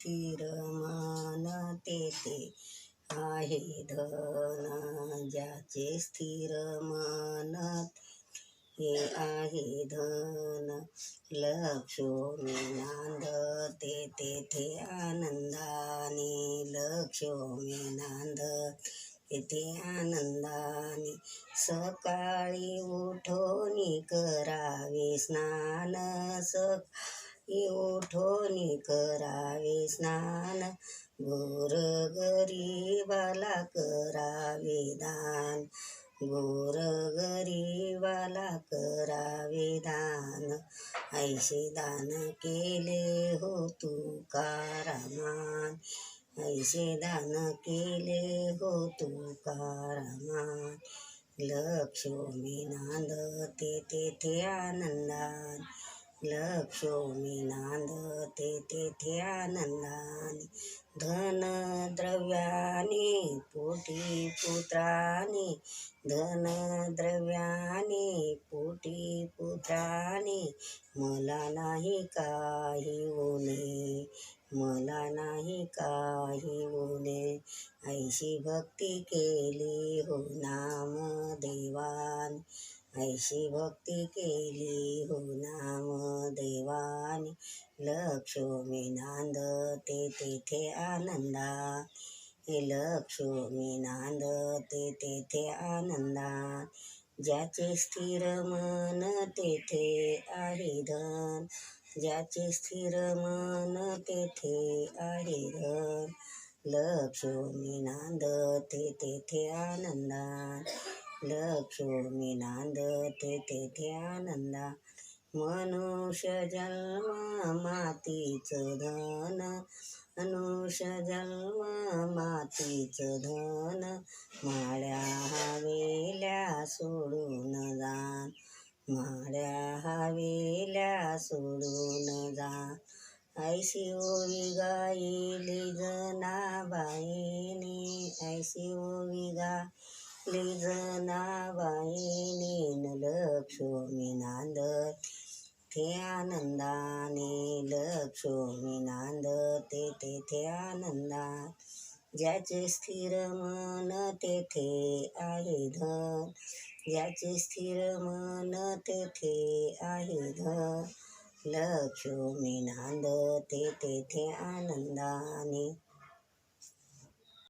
स्थिर मन तेथे आहे धन ज्याचे स्थिर मन हे आहे धन. लक्ष्मी नांद ते तेथे आनंदाने लक्ष्मी नांद तेथे आनंदाने सकाळी उठोनी करावे स्नान सकाळी उठोनी करावे स्नान. गोर गरीबाला करावे दान. गोर गरीबाला करावे दान. ऐसे दान केले हो तुकारामान ऐसे दान केले हो तुकारामान लक्ष्मी नांदते तेथे आनंदान लक्ष्मी नांदते तेथे आनंदाने धन द्रव्याने पोटी पुत्राने धन द्रव्याने पोटी पुत्राने मला नाही काही उणे मला नाही काही उणे ऐशी भक्ती केली हो नाम देवान ऐशी भक्ती केली हो नाम देवानी. लक्ष्मी नांदते तेथे आनंदा. हे लक्ष्मी नांदते तेथे आनंदा. ज्याचे स्थिर मन तेथे आहे धन. ज्याचे स्थिर मन तेथे आहे धन. लक्ष्मी नांदते तेथे आनंदा. लक्ष्मी नांदते तेथे आनंदा मनुष्य जन्म मातीचं धन. मनुष्य जन्म मातीचं धन. माळ्या हवेल्या सोडून जाण. माळ्या हवेल्या सोडून जा ऐशी ओवी गायली जनाबाईने. ऐशी ओवी गा जनाबाईने न लक्ष्मी नांदत ते आनंदाने लक्ष्मी नांदते तेथे आनंदा ज्याचे स्थिर मन तेथे आहे धन. ज्याचे स्थिर मन तेथे आहे धन. लक्ष्मी नांदते तेथे आनंदाने